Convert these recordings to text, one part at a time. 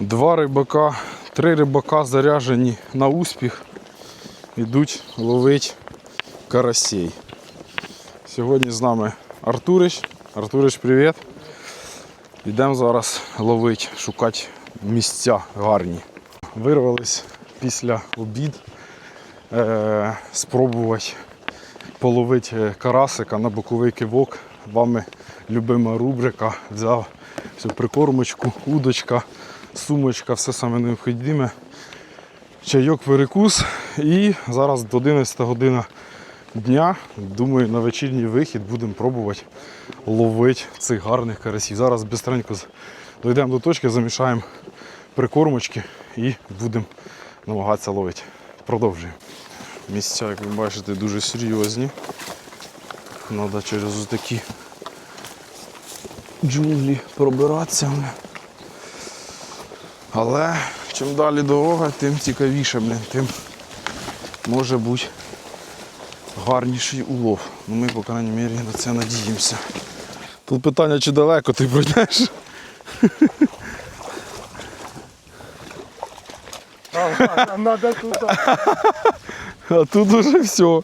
Два рибака, три рибака заряжені на успіх. Йдуть ловить карасей. Сьогодні з нами Артурич. Артурич, привіт. Йдемо зараз ловити, шукати місця гарні. Вирвались після обід е, спробувати половити карасика на боковий кивок. Вами любима рубрика. Взяв всю прикормочку, удочка, сумочка, все саме необхідне. Чайок перекус. І зараз до 11 година дня. Думаю, на вечірній вихід будемо пробувати ловити цих гарних карасів. Зараз бистренько дійдемо до точки, замішаємо прикормочки і будемо намагатися ловити. Продовжуємо. Місця, як ви бачите, дуже серйозні. Треба через такі джунглі пробиратися. Але чим далі дорога, тим цікавіше, блін, тим може бути гарніший улов. Ну, ми, по крайній мірі, на це надіємося. Тут питання, чи далеко ти пройдеш? А тут уже все.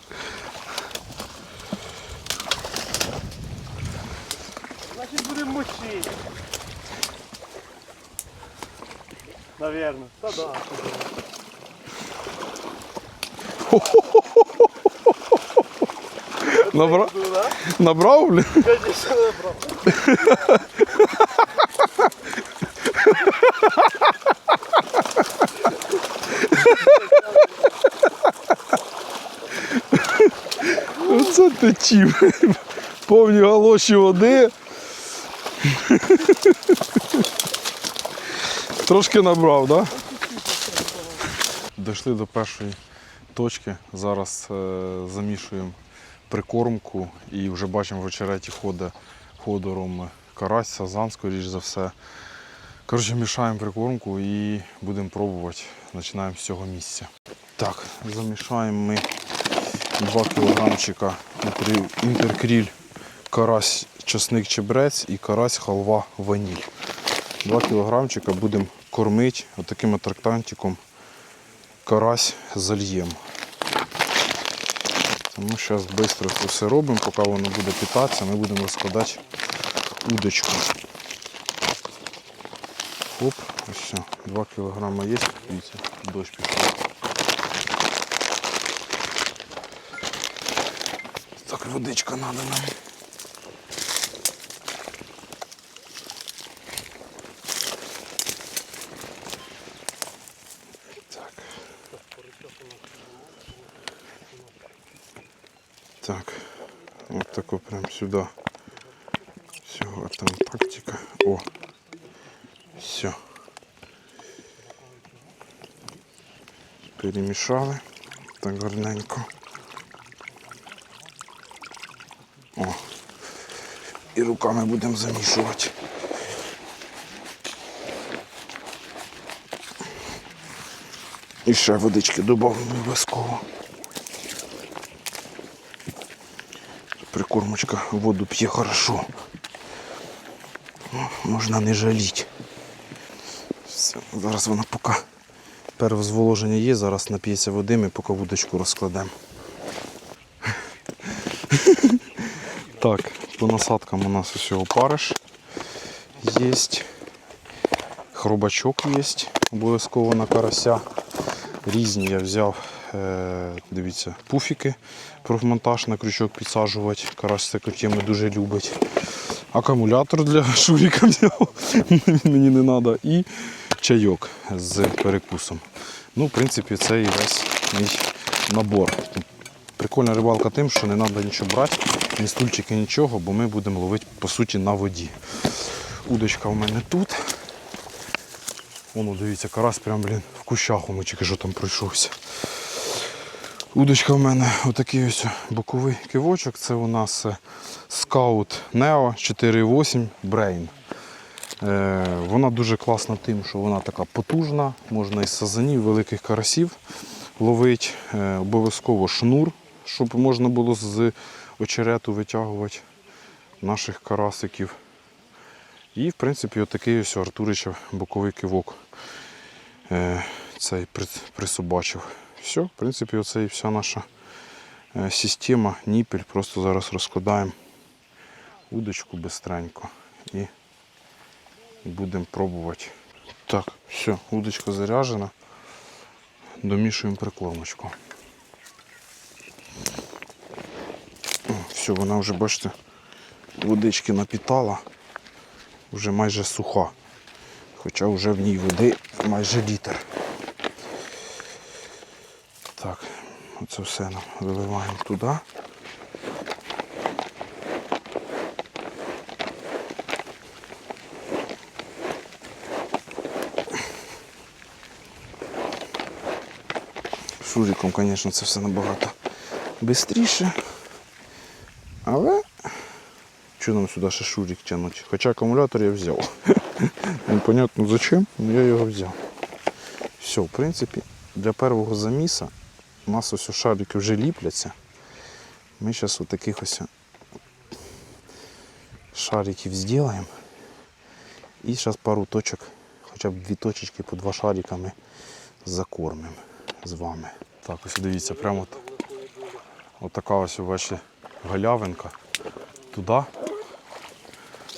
Значит будем мочить. Наверное. Та да. Набра... Туда? Набрав, блін? Конечно, набрал. Оце ти чим. Повні галоші води. Трошки набрав, так? Дійшли до першої точки. Зараз е, замішуємо прикормку і вже бачимо в очереті ходить ходором карась, сазан, скоріш за все. Коротше, мішаємо прикормку і будемо пробувати. Починаємо з цього місця. Так, замішаємо ми 2 кілограмчика інтеркріль карась часник чебрець і карась халва ваніль. 2 кілограмчика будемо кормити отаким трактантиком карась зальємо. Тому зараз швидко це все робимо, поки воно буде питатися, ми будемо розкладати удочку. Оп, ось все, 2 кілограма є, дивіться, дощ пішов. Так, водичка надо нам. Так. Так. Вот такой прям сюда. Все, вот там тактика. О. Все. Перемішали. Так гарненько. О. І руками будемо замішувати. І ще водички додамо обов'язково. Прикормочка воду п'є хорошо. Ну, Можна не жаліти. Все, зараз вона поки первозволоження є, зараз нап'ється води, ми поки вудочку розкладемо. Так, по насадкам у нас ось опариш є. Хробачок є, обов'язково на карася. Різні я взяв, дивіться, пуфіки профмонтаж на крючок підсаджувати. Карась таку тему дуже любить. Акумулятор для шуріка мені не треба. І чайок з перекусом. Ну, в принципі, це і весь мій набор. Прикольна рибалка тим, що не треба нічого брати, ні стульчики, нічого, бо ми будемо ловити по суті на воді. Удочка у мене тут. Воно, дивіться, карась прям, блін, в кущах воно тільки що там пройшовся. Удочка в мене отакий ось боковий кивочок. Це у нас е, Scout Neo 4.8 Brain. Е, Вона дуже класна тим, що вона така потужна, можна із сазанів, великих карасів ловити. Е, Обов'язково шнур, щоб можна було з очерету витягувати наших карасиків. І, в принципі, отакий ось Артурича боковий кивок цей при- присобачив. Все, в принципі, оце і вся наша е, система, ніпель. Просто зараз розкладаємо удочку бистренько і, будемо пробувати. Так, все, удочка заряджена. Домішуємо приклоночку. Все, вона вже, бачите, водички напітала, вже майже суха. Хоча вже в ній води майже літр. Так, оце все нам виливаємо туди. Шуриком, звісно, це все набагато швидше. Але що нам сюди ще шурик тягнути? Хоча акумулятор я взяв. Непонятно зачем, але я його взяв. Все, в принципі, для першого заміса у нас ось шарики вже ліпляться. Ми зараз таких ось шариків зробимо. І зараз пару точок, хоча б дві точечки по два шарика ми закормимо з вами. Так, ось дивіться, прямо от, така ось у ваші галявинка. Туди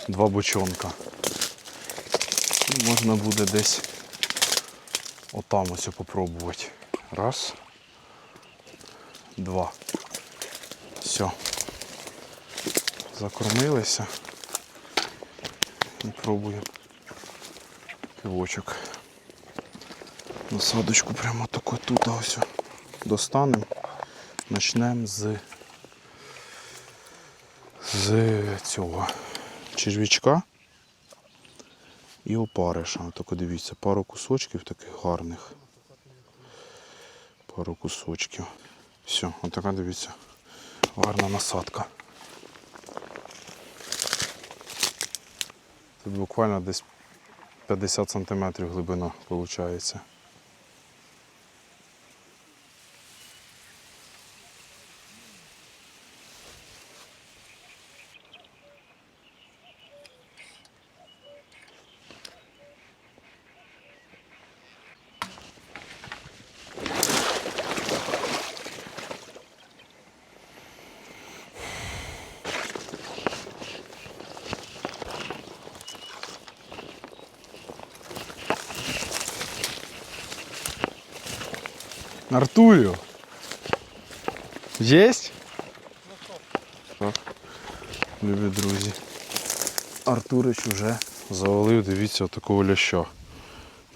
два бочонка. І можна буде десь отам ось попробувати. Раз, два. Все. Закормилися. І пробуємо кивочок. Насадочку прямо таку тут ось достанемо. Почнемо з, з цього черв'ячка і опариша. Тако дивіться, пару кусочків таких гарних. Пару кусочків. Все, отака дивіться. Гарна насадка. Тут буквально десь 50 см глибина виходить. Артуріо. Єсть? Так. Любі друзі. Артурич вже завалив, дивіться, такого ляща.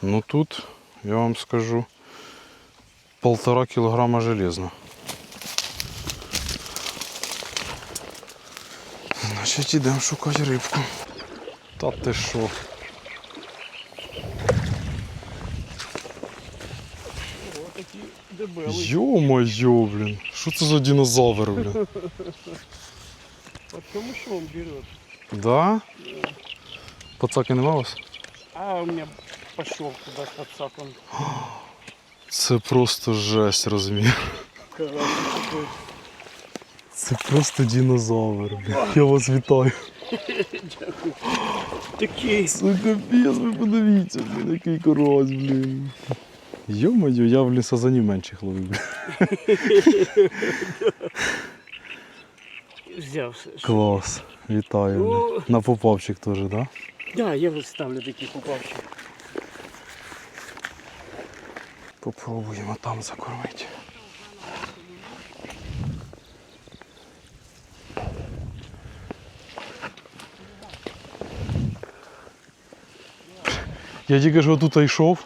Ну тут, я вам скажу, полтора кілограма железно. Значить, ідемо шукати рибку. Та ти що? Такі дебели. Йо-моє, блін. Що це за динозавр, блін? Что он берет. Да? Пацаки нема у вас? А у меня пошел отцак он. Це просто жесть розмір. Такой. Це просто динозавр, блін. Я вас вітаю. Такий. Це капець, ви подивіться, блін, який карась, блін. Йо-моє, я в лісозані менших ловив. Взяв. Клас. Вітаю. Ну. На попавчик теж, так? Да? Да, я вот ставлю таких упавших. Попробуємо там закормити. Я тільки що тут йшов,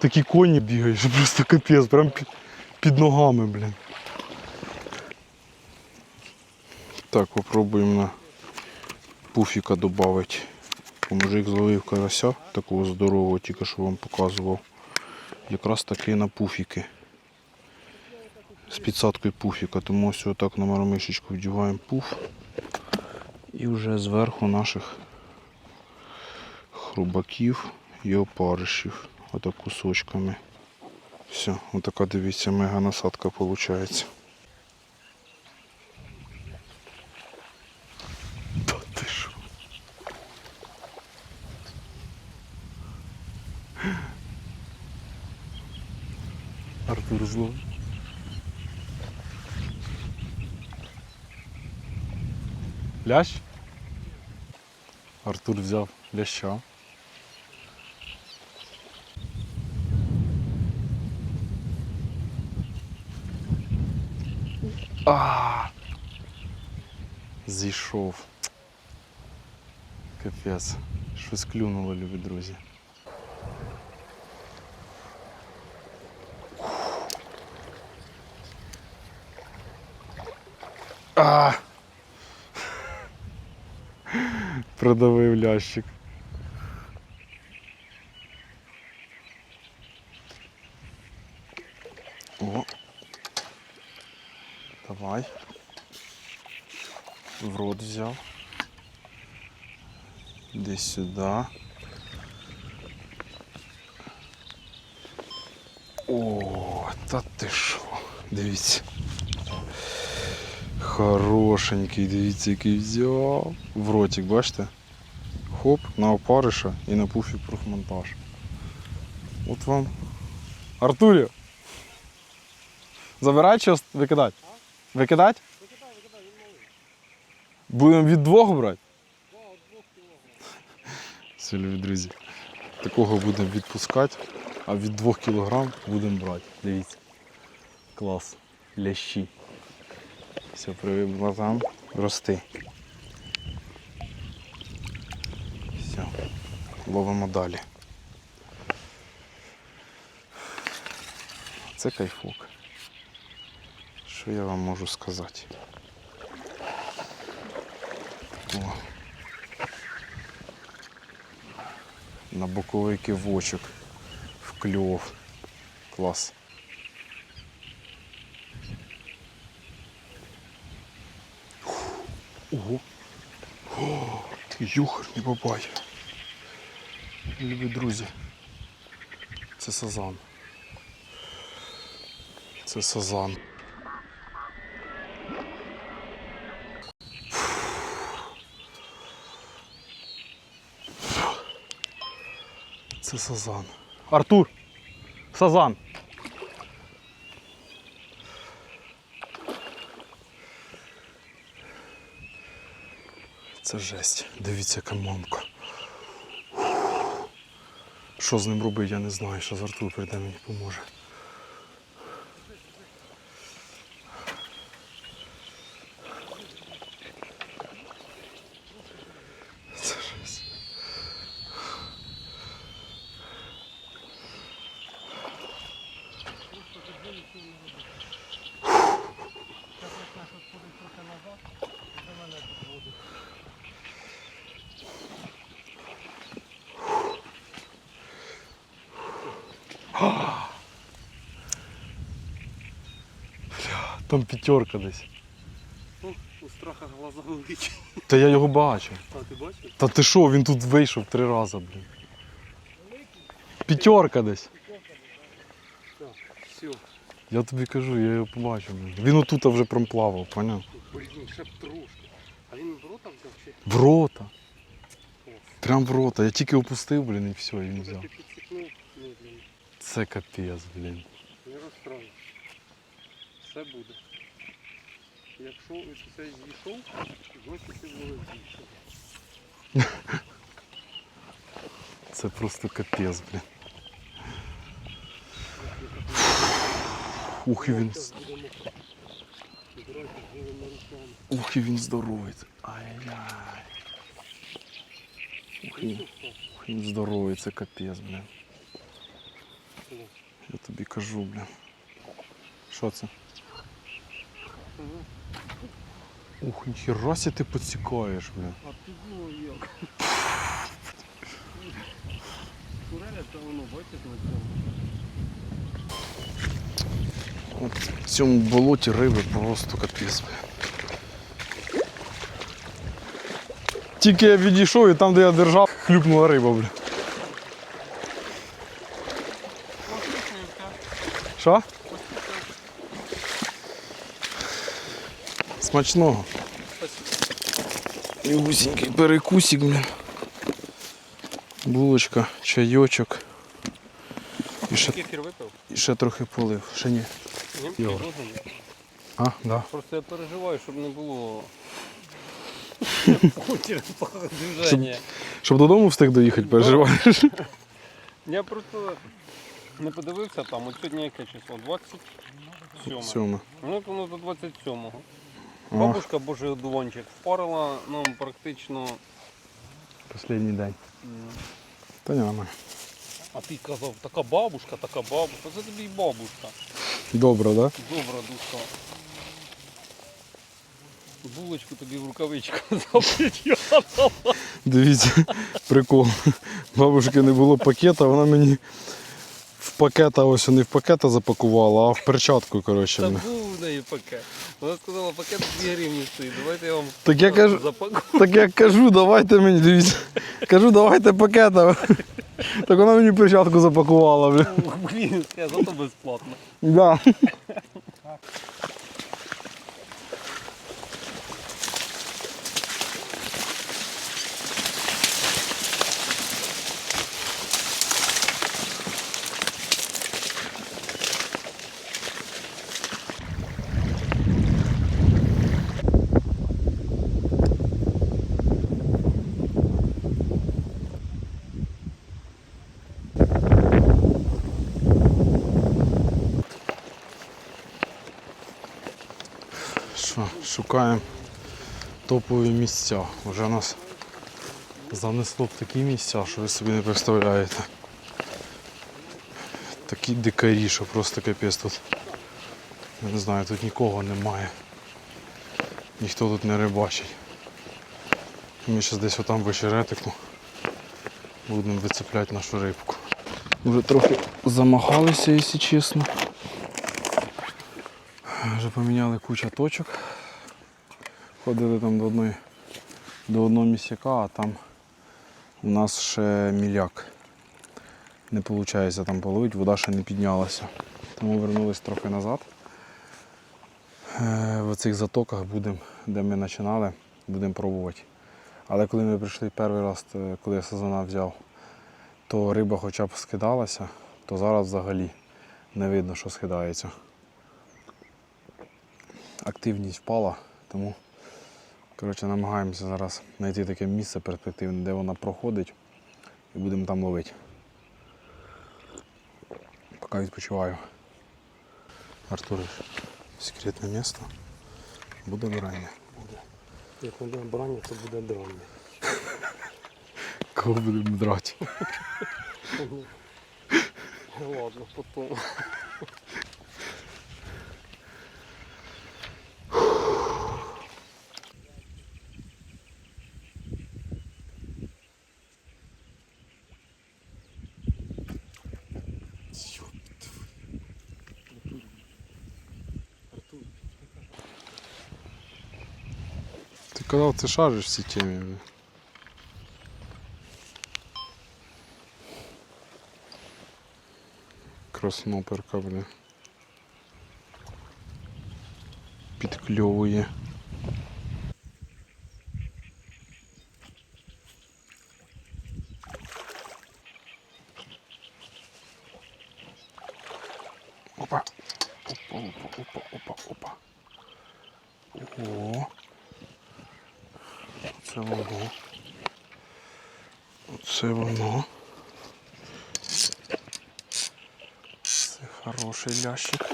такі коні бігають, що просто капець, прям під, під ногами, блін. Так, попробуємо на пуфіка додати. Мужик зловив карася, такого здорового, тільки що вам показував. Якраз таки на пуфіки. З підсадкою пуфіка. Тому ось отак на маромишечку вдіваємо пуф. І вже зверху наших хрубаків і опаришів отак кусочками. Все, отака, дивіться, мега насадка получається. Та ти що? Артур зло. Лящ? Артур взяв ляща. А! Зійшов. Капець. Щось клюнуло, любі друзі. А! Продавив лящик. О. Давай. В рот взяв. Десь сюди. О, та ти що? Дивіться. Хорошенький, дивіться, який взяв. В ротик, бачите? Хоп, на опариша і на пуфі профмонтаж. От вам. Артурі! Забирай чи ост- викидати? Викидати? Будемо від двох брати? Все, любі друзі. Такого будемо відпускати, а від 2 кг будемо брати. Дивіться. Клас. Лящі. Все, привик глазам. Рости. Все. Ловимо далі. Це кайфок. Що я вам можу сказати? О. На боковий кивочок. В кльов. Клас. Ого. О, юхар не бабай. Любі друзі. Це сазан. Це сазан. Це сазан. Артур! Сазан! Це жесть. Дивіться, яка. Що з ним робити, я не знаю. Що з Артур прийде мені поможе. Це жесть. Там п'ятерка десь. Ну, у страха глаза великі. Та я його бачив. А ти бачиш? Та ти що, він тут вийшов три рази, блін. П'ятерка десь. Так, все. Я тобі кажу, я його побачив. блін. Він отут вже промплавав, поняв? Блін, ще б трошки. А він в рота взяв чи? В рота. Прям в рота. Я тільки опустив, блін, і все, і він взяв. ти підсікнув медленно. Це капець, блін. Все буде. Якщо це зійшов, значить ти були зійшов. Це просто капець, блін. Ух, і він. Ух, і він здоровий. Ай-яй. Ух, і- ух, він здоровий, це капець, блін. Я тобі кажу, блін. Що це? Ух, ніхіра сі ти поцікаєш, блін. А було як? Куреля, то воно бачиш на цьому. От в цьому болоті риби просто капець. блін. Тільки я відійшов і там, де я держав, хлюпнула риба, блін. Що? Смачного. І гусенький перекусик, блін. Булочка, чайочок. І ще, і ще трохи полив. Ще ні. Ні, Йо. розумію. А, да. Просто я переживаю, щоб не було движення. Щоб додому встиг доїхати, переживаєш. Я просто не подивився там, от сьогодні яке число? 27. Сьоме. Ну, воно до 27-го. Бабушка Божий одуванчик впарила нам практично. останній день. Та ні, нормально. А ти казав, така бабушка, така бабушка. Це тобі й бабушка. Добре, да? Добра душа. Булочку тобі в рукавичку запечатала. Дивіться, прикол. Бабушки не було пакета, вона мені в пакета, ось не в пакета запакувала, а в перчатку, коротше. Та був в неї пакет. Вона сказала, пакет 2 гривні стоїть, давайте я вам Так я кажу, запакую. так я кажу, давайте мені, дивіться. Кажу, давайте пакета. Так вона мені перчатку запакувала, бля. Блін, я зато безплатно. Да. Що, шукаємо топові місця. Вже нас занесло в такі місця, що ви собі не представляєте. Такі дикарі, що просто капець тут. Я не знаю, тут нікого немає. Ніхто тут не рибачить. Ми зараз десь отам в очеретику будемо вицепляти нашу рибку. Вже трохи замахалися, якщо чесно. Вже поміняли кучу точок. Ходили там до одної до одного місяка, а там у нас ще міляк. Не виходить там половити, вода ще не піднялася. Тому вернулись трохи назад. Е, В цих затоках будемо, де ми починали, будемо пробувати. Але коли ми прийшли перший раз, е, коли я сезона взяв, то риба хоча б скидалася, то зараз взагалі не видно, що скидається активність впала, тому коротше, намагаємося зараз знайти таке місце перспективне, де вона проходить, і будемо там ловити. Поки відпочиваю. Артур, секретне місце. Буде брання. Як не буде брання, то буде драння. Кого будемо драти? Ладно, потім. казав, ти шариш в цій темі. бля. Красноперка, бля. Підкльовує. Це воно. Оце воно. Це хороший лящик.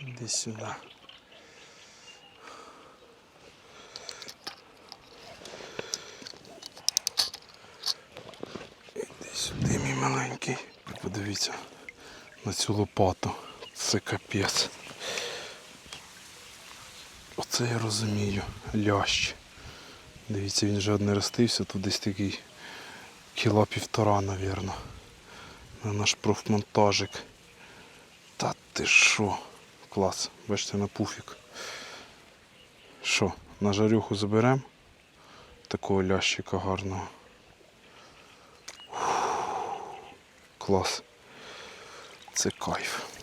Іди сюди. Іди сюди, мій маленький. Подивіться на цю лопату. Це капець. Оце я розумію. Лящ. Дивіться, він вже одне ростився, тут десь такий кіла півтора, навірно. На наш профмонтажик. Та ти що? Клас. Бачите, на пуфік. Що, на жарюху заберемо? Такого лящика гарного. Клас. Це кайф.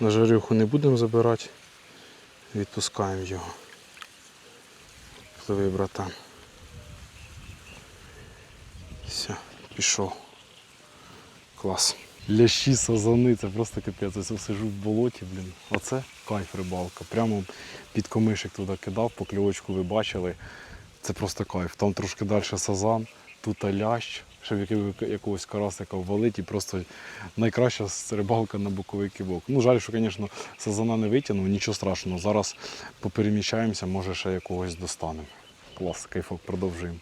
На жарюху не будемо забирати, відпускаємо його. Пливи, братан. Все, пішов. Клас. Лящі, сазани, це просто капець. Ось сижу в болоті, блін. Оце кайф рибалка. Прямо під комишик туди кидав, по покльовочку ви бачили. Це просто кайф. Там трошки далі сазан, тут лящ, який- якогось карасика ввалить і просто найкраща рибалка на боковий кивок. Ну, жаль, що, звісно, сазана не витягнув, нічого страшного. Зараз попереміщаємося, може ще якогось достанемо. Клас, кайфок, продовжуємо.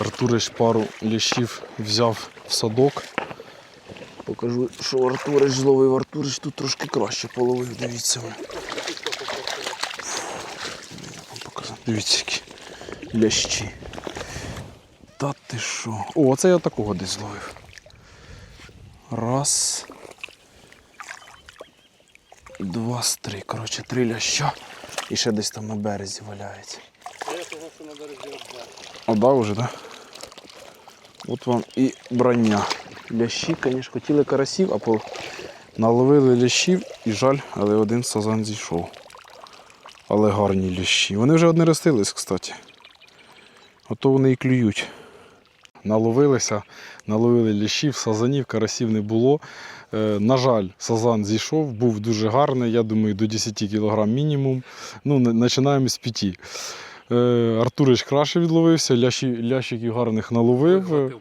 Артурич пару лящів взяв в садок. Покажу, що Артурич зловив. Артурич тут трошки краще половив, дивіться. Дивіться, які лящі. Та ти що? О, це я такого десь зловив. Раз. Два, з три. Коротше, три ляща. І ще десь там на березі валяється. Я того, що на березі розбав. Отдав уже, так? От вам і брання. Лящі, звісно, хотіли карасів, а по... наловили лящів і жаль, але один сазан зійшов. Але гарні лящі. Вони вже одне ростились, кстати. Ото вони і клюють. Наловилися, наловили лящів, сазанів, карасів не було. Е, на жаль, сазан зійшов, був дуже гарний, я думаю, до 10 кг мінімум. Ну, починаємо з 5. Е, Артурич краще відловився, лящі, лящиків гарних наловив.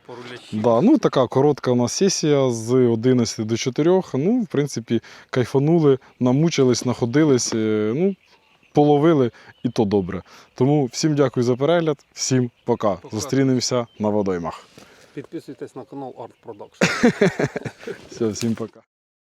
Да, ну така коротка у нас сесія з 11 до 4. Ну, в принципі, кайфанули, намучились, находились, е, ну, половили і то добре. Тому всім дякую за перегляд, всім пока. Пока. Зустрінемося на водоймах. Підписуйтесь на канал Art Production. Все, всім пока.